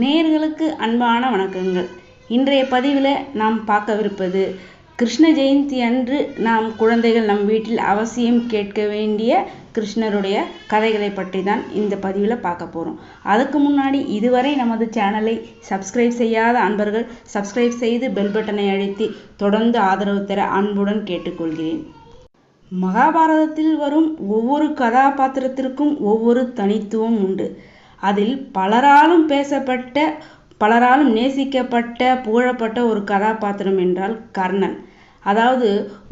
நேர்களுக்கு அன்பான வணக்கங்கள். இன்றைய பதிவில் நாம் பார்க்கவிருப்பது கிருஷ்ண ஜெயந்தி அன்று நாம் குழந்தைகள் நம் வீட்டில் அவசியம் கேட்க வேண்டிய கிருஷ்ணருடைய கதைகளை பற்றி தான் இந்த பதிவில் பார்க்க போகிறோம் அதுக்கு முன்னாடி இதுவரை நமது சேனலை சப்ஸ்கிரைப் செய்யாத அன்பர்கள் சப்ஸ்கிரைப் செய்து பெல் பட்டனை அழுத்தி தொடர்ந்து ஆதரவு தர அன்புடன் கேட்டுக்கொள்கிறேன். மகாபாரதத்தில் வரும் ஒவ்வொரு கதாபாத்திரத்திற்கும் ஒவ்வொரு தனித்துவம் உண்டு. அதில் பலராலும் பேசப்பட்ட பலராலும் நேசிக்கப்பட்ட புகழப்பட்ட ஒரு கதாபாத்திரம் என்றால் கர்ணன். அதாவது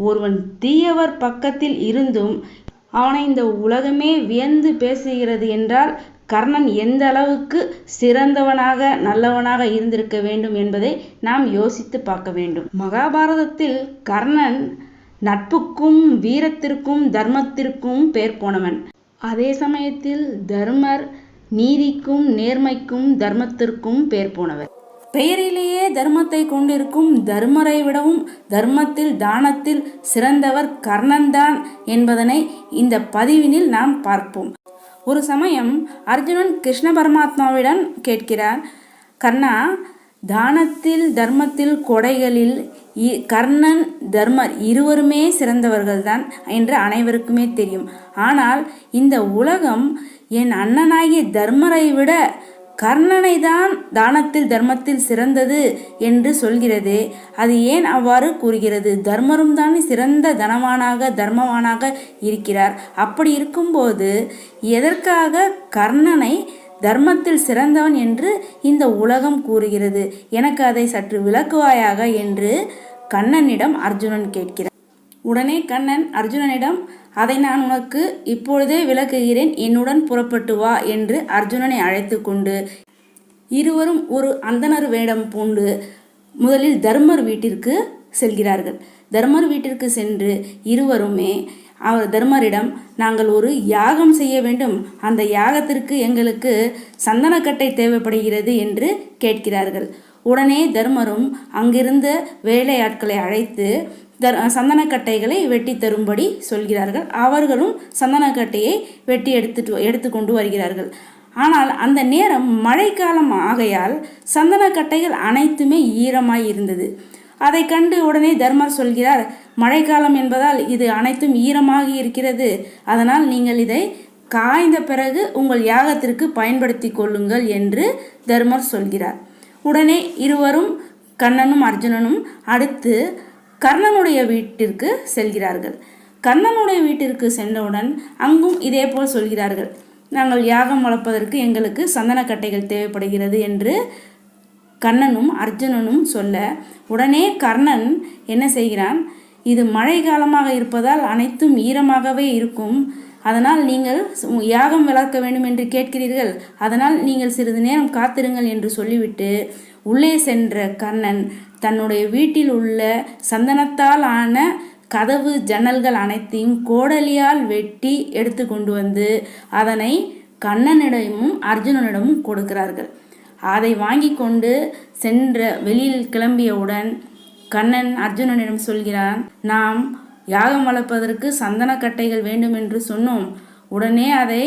ஒருவன் தீயவர் பக்கத்தில் இருந்தும் அவனை இந்த உலகமே வியந்து பேசுகிறது என்றால் கர்ணன் எந்த அளவுக்கு சிறந்தவனாக நல்லவனாக இருந்திருக்க வேண்டும் என்பதை நாம் யோசித்து பார்க்க வேண்டும். மகாபாரதத்தில் கர்ணன் நட்புக்கும் வீரத்திற்கும் தர்மத்திற்கும் பேர் போனவன் அதே சமயத்தில் தர்மர் நீதிக்கும் நேர்மைக்கும் தர்மத்திற்கும் பேர் போனவர். பெயரிலேயே தர்மத்தை கொண்டிருக்கும் தர்மரை விடவும் தர்மத்தில் தானத்தில் சிறந்தவர் கர்ணன்தான் என்பதனை இந்த பதிவினில் நாம் பார்ப்போம். ஒரு சமயம் அர்ஜுனன் கிருஷ்ண பரமாத்மாவிடம் கேட்கிறார் கர்ணா தானத்தில் தர்மத்தில் கொடைகளில் கர்ணன் தர்மர் இருவருமே சிறந்தவர்கள்தான் என்று அனைவருக்குமே தெரியும். ஆனால் இந்த உலகம் என் அண்ணனாகிய தர்மரை விட கர்ணனை தான் தானத்தில் தர்மத்தில் சிறந்தது என்று சொல்கிறது. அது ஏன் அவ்வாறு கூறுகிறது? தர்மரும் தான் சிறந்த தனவானாக தர்மவானாக இருக்கிறார். அப்படி இருக்கும்போது எதற்காக கர்ணனை தர்மத்தில் சிறந்தவன் என்று இந்த உலகம் கூறுகிறது. எனக்கு அதை சற்று விளக்குவாயாக என்று கண்ணனிடம் அர்ஜுனன் கேட்கிறான் உடனே கண்ணன் அர்ஜுனனிடம் அதை நான் உனக்கு இப்பொழுதே விளக்குகிறேன். என்னுடன் புறப்பட்டு வா என்று அர்ஜுனனை அழைத்து கொண்டு இருவரும் ஒரு அந்தனர் வேடம் பூண்டு முதலில் தர்மர் வீட்டிற்கு செல்கிறார்கள். தர்மர் வீட்டிற்கு சென்று இருவருமே அவர் தர்மரிடம் நாங்கள் ஒரு யாகம் செய்ய வேண்டும். அந்த யாகத்திற்கு எங்களுக்கு சந்தனக்கட்டை தேவைப்படுகிறது என்று கேட்கிறார்கள். உடனே தர்மரும் அங்கிருந்த வேலையாட்களை அழைத்து தர் சந்தனக்கட்டைகளை வெட்டி தரும்படி சொல்கிறார்கள். அவர்களும் சந்தனக்கட்டையை வெட்டி எடுத்துட்டு எடுத்து கொண்டு வருகிறார்கள். ஆனால் அந்த நேரம் மழைக்காலம் ஆகையால் சந்தனக்கட்டைகள் அனைத்துமே ஈரமாய் இருந்தது. அதை கண்டு உடனே தர்மர் சொல்கிறார் மழைக்காலம் என்பதால் இது அனைத்தும் ஈரமாகி இருக்கிறது. அதனால் நீங்கள் இதை காய்ந்த பிறகு உங்கள் யாகத்திற்கு பயன்படுத்தி கொள்ளுங்கள் என்று தர்மர் சொல்கிறார். உடனே இருவரும் கண்ணனும் அர்ஜுனனும் அடுத்து கர்ணனுடைய வீட்டிற்கு செல்கிறார்கள். கர்ணனுடைய வீட்டிற்கு சென்றவுடன் அங்கும் இதே போல் சொல்கிறார்கள் நாங்கள் யாகம் வளர்ப்பதற்கு எங்களுக்கு சந்தனக்கட்டைகள் தேவைப்படுகிறது என்று கண்ணனும் அர்ஜுனனும் சொல்ல உடனே கர்ணன் என்ன செய்கிறான்? இது மழை காலமாக இருப்பதால் அனைத்தும் ஈரமாகவே இருக்கும். அதனால் நீங்கள் யாகம் வளர்க்க வேண்டும் என்று கேட்கிறீர்கள். அதனால் நீங்கள் சிறிது நேரம் காத்திருங்கள் என்று சொல்லிவிட்டு உள்ளே சென்ற கர்ணன் தன்னுடைய வீட்டில் உள்ள சந்தனத்தால் ஆன கதவு ஜன்னல்கள் அனைத்தையும் கோடலியால் வெட்டி எடுத்து கொண்டு வந்து அதனை கண்ணனிடமும் அர்ஜுனனிடமும் கொடுக்கிறார்கள். அதை வாங்கி கொண்டு சென்ற வெளியில் கிளம்பியவுடன் கண்ணன் அர்ஜுனனிடம் சொல்கிறான் நாம் யாகம் வளர்ப்பதற்கு சந்தனக்கட்டைகள் வேண்டும் என்று சொன்னோம். உடனே அதை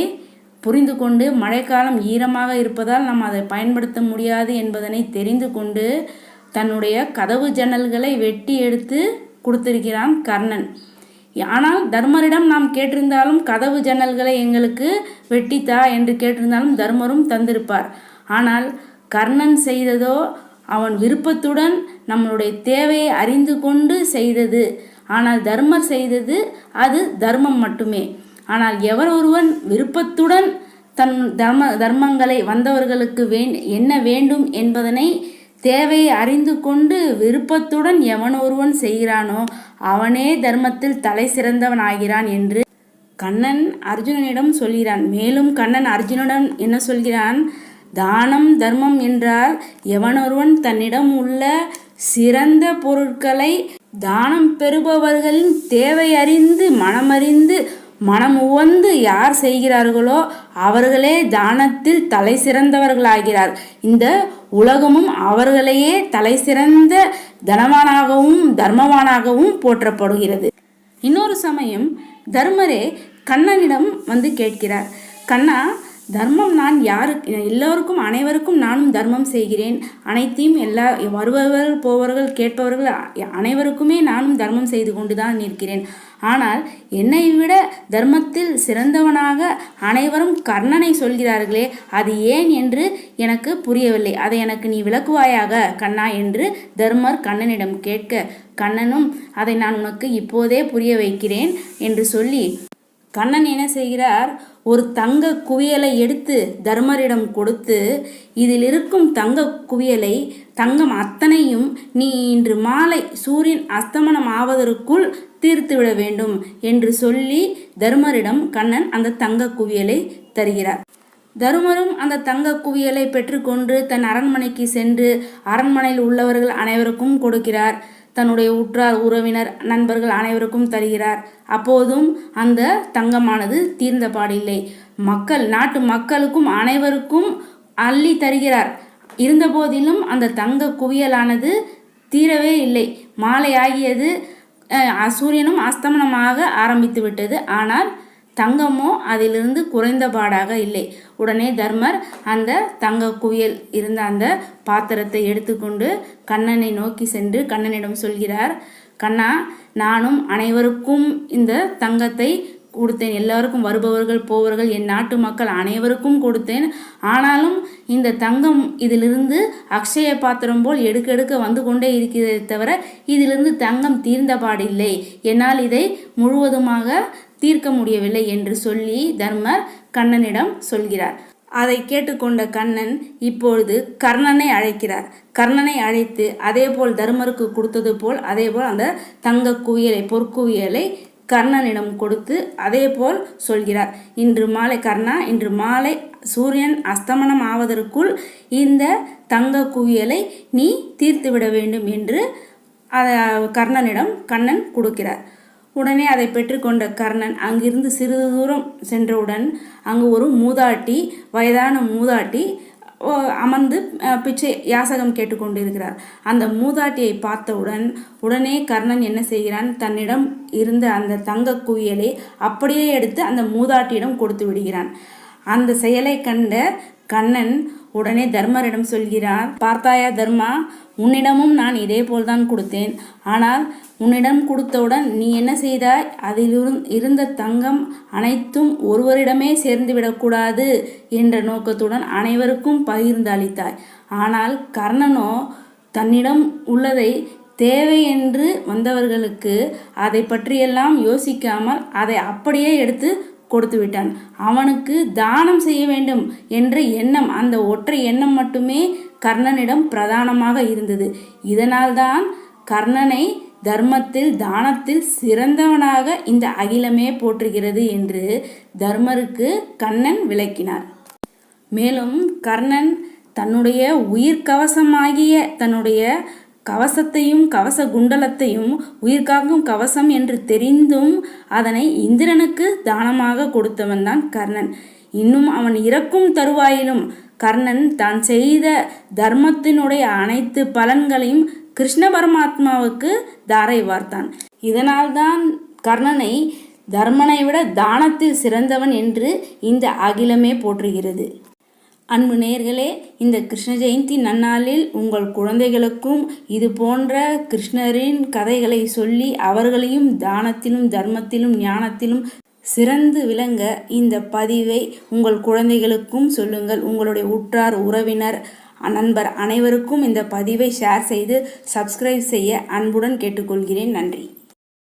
புரிந்து கொண்டு மழைக்காலம் ஈரமாக இருப்பதால் நாம் அதை பயன்படுத்த முடியாது என்பதனை தெரிந்து கொண்டு தன்னுடைய கதவு ஜன்னல்களை வெட்டி எடுத்து கொடுத்திருக்கிறான் கர்ணன். ஆனால் தர்மரிடம் நாம் கேட்டிருந்தாலும் கதவு ஜன்னல்களை எங்களுக்கு வெட்டித்தா? என்று கேட்டிருந்தாலும் தர்மரும் தந்திருப்பார். ஆனால் கர்ணன் செய்ததோ அவன் விருப்பத்துடன் நம்மளுடைய தேவையை அறிந்து கொண்டு செய்தது. ஆனால் தர்மர் செய்தது அது தர்மம் மட்டுமே. ஆனால் எவர் ஒருவன் விருப்பத்துடன் தன் தர்ம தர்மங்களை வந்தவர்களுக்கு வே என்ன வேண்டும் என்பதனை தேவையை அறிந்து கொண்டு விருப்பத்துடன் எவன் ஒருவன் செய்கிறானோ அவனே தர்மத்தில் தலை சிறந்தவன் ஆகிறான் என்று கண்ணன் அர்ஜுனனிடம் சொல்கிறான். மேலும் கண்ணன் அர்ஜுனனிடம் என்ன சொல்கிறான்? தானம் தர்மம் என்றால் எவனொருவன் தன்னிடம் உள்ள சிறந்த பொருட்களை தானம் பெறுபவர்களின் தேவை அறிந்து மனமறிந்து மனம் உவந்து யார் செய்கிறார்களோ அவர்களே தானத்தில் தலை சிறந்தவர்களாகிறார். இந்த உலகமும் அவர்களையே தலை சிறந்த தனவானாகவும் தர்மவானாகவும் போற்றப்படுகிறது. இன்னொரு சமயம் தர்மரே கண்ணனிடம் வந்து கேட்கிறார். கண்ணா தர்மம் நான் யாரு எல்லோருக்கும் அனைவருக்கும் நானும் தர்மம் செய்கிறேன். அனைத்தையும் எல்லா வருபவர்கள் போவர்கள் கேட்பவர்கள் அனைவருக்குமே நானும் தர்மம் செய்து கொண்டு தான் இருக்கிறேன் ஆனால் என்னை விட தர்மத்தில் சிறந்தவனாக அனைவரும் கர்ணனை சொல்கிறார்களே அது ஏன் என்று எனக்கு புரியவில்லை. அதை எனக்கு நீ விளக்குவாயாக கண்ணா என்று தர்மர் கண்ணனிடம் கேட்க கண்ணனும் அதை நான் உனக்கு இப்போதே புரிய வைக்கிறேன் என்று சொல்லி கண்ணன் என்ன செய்கிறார்? ஒரு தங்க குவியலை எடுத்து தர்மரிடம் கொடுத்து இதில் இருக்கும் தங்க குவியலை தங்கம் அத்தனையும் நீ இன்று மாலை சூரியன் அஸ்தமனம் ஆவதற்குள் தீர்த்துவிட வேண்டும் என்று சொல்லி தர்மரிடம் கண்ணன் அந்த தங்க குவியலை தருகிறார். தருமரும் அந்த தங்க குவியலை பெற்றுக்கொண்டு தன் அரண்மனைக்கு சென்று அரண்மனையில் உள்ளவர்கள் அனைவருக்கும் கொடுக்கிறார். தன்னுடைய உற்றார் உறவினர் நண்பர்கள் அனைவருக்கும் தருகிறார். அப்போதும் அந்த தங்கமானது தீர்ந்த பாடில்லை மக்கள் நாட்டு மக்களுக்கும் அனைவருக்கும் அள்ளி தருகிறார். இருந்தபோதிலும் அந்த தங்க குவியலானது தீரவே இல்லை. மாலை ஆகியது சூரியனும் அஸ்தமனமாக ஆரம்பித்து விட்டது ஆனால் தங்கமோ அதிலிருந்து குறைந்தபாடாக இல்லை. உடனே தர்மர் அந்த தங்க குவியல் இருந்த அந்த பாத்திரத்தை எடுத்துக்கொண்டு கண்ணனை நோக்கி சென்று கண்ணனிடம் சொல்கிறார் கண்ணா நானும் அனைவருக்கும் இந்த தங்கத்தை கொடுத்தேன். எல்லாருக்கும் வருபவர்கள் போவர்கள் என் நாட்டு மக்கள் அனைவருக்கும் கொடுத்தேன். ஆனாலும் இந்த தங்கம் இதிலிருந்து அக்ஷய பாத்திரம் போல் எடுக்க எடுக்க வந்து கொண்டே இருக்கிறதே தவிர இதிலிருந்து தங்கம் தீர்ந்த பாடில்லை என்னால் இதை முழுவதுமாக தீர்க்க முடியவில்லை என்று சொல்லி தர்மர் கண்ணனிடம் சொல்கிறார். அதை கேட்டுக்கொண்ட கண்ணன் இப்பொழுது கர்ணனை அழைக்கிறார். கர்ணனை அழைத்து அதேபோல் தர்மருக்கு கொடுத்தது போல் அதேபோல் அந்த தங்க குவியலை பொற்குவியலை கர்ணனிடம் கொடுத்து அதேபோல் சொல்கிறார். இன்று மாலை கர்ணா இன்று மாலை சூரியன் அஸ்தமனம் ஆவதற்குள் இந்த தங்க குவியலை நீ தீர்த்துவிட வேண்டும் என்று அத- கர்ணனிடம் கண்ணன் கொடுக்கிறார். உடனே அதை பெற்றுக்கொண்ட கர்ணன் அங்கிருந்து சிறிது தூரம் சென்றவுடன் அங்கு ஒரு மூதாட்டி வயதான மூதாட்டி அமர்ந்து பிச்சை யாசகம் கேட்டுக்கொண்டிருக்கிறார். அந்த மூதாட்டியை பார்த்தவுடன் உடனே கர்ணன் என்ன செய்கிறான்? தன்னிடம் இருந்த அந்த தங்க குவியலை அப்படியே எடுத்து அந்த மூதாட்டியிடம் கொடுத்து விடுகிறான். அந்த செயலை கண்ட கண்ணன் உடனே தர்மரிடம் சொல்கிறார் பார்த்தாயா தர்மா உன்னிடமும் நான் இதே போல்தான் கொடுத்தேன். ஆனால் உன்னிடம் கொடுத்தவுடன் நீ என்ன செய்தாய்? அதில் இருந்த தங்கம் அனைத்தும் ஒருவரிடமே சேர்ந்து விடக்கூடாது என்ற நோக்கத்துடன் அனைவருக்கும் பகிர்ந்து அளித்தாய். ஆனால் கர்ணனோ தன்னிடம் உள்ளதை தேவை என்று வந்தவர்களுக்கு அதை பற்றியெல்லாம் யோசிக்காமல் அதை அப்படியே எடுத்து கொடுத்து விட்டான். அவனுக்கு தானம் செய்ய வேண்டும் என்ற எண்ணம் அந்த ஒற்றை எண்ணம் மட்டுமே கர்ணனிடம் பிரதானமாக இருந்தது. இதனால்தான் கர்ணனை தர்மத்தில் தானத்தில் சிறந்தவனாக இந்த அகிலமே போற்றுகிறது என்று தர்மருக்கு கண்ணன் விளக்கினார். மேலும் கர்ணன் தன்னுடைய உயிர் கவசமாகிய தன்னுடைய கவசத்தையும் கவச குண்டலத்தையும் உயிர்காக்கும் கவசம் என்று தெரிந்தும் அதனை இந்திரனுக்கு தானமாக கொடுத்தவன் தான் கர்ணன். இன்னும் அவன் இறக்கும் தருவாயிலும் கர்ணன் தான் செய்த தர்மத்தினுடைய அனைத்து பலன்களையும் கிருஷ்ண பரமாத்மாவுக்கு தாரை வார்த்தான். இதனால்தான் கர்ணனை தர்மனை விட தானத்தில் சிறந்தவன் என்று இந்த அகிலமே போற்றுகிறது. அன்பு நேயர்களே இந்த கிருஷ்ண ஜெயந்தி நன்னாளில் உங்கள் குழந்தைகளுக்கும் இது போன்ற கிருஷ்ணரின் கதைகளை சொல்லி அவர்களையும் தானத்திலும் தர்மத்திலும் ஞானத்திலும் சிறந்து விளங்க இந்த பதிவை உங்கள் குழந்தைகளுக்கும் சொல்லுங்கள். உங்களுடைய உற்றார் உறவினர் நண்பர் அனைவருக்கும் இந்த பதிவை ஷேர் செய்து சப்ஸ்கிரைப் செய்ய அன்புடன் கேட்டுக்கொள்கிறேன். நன்றி.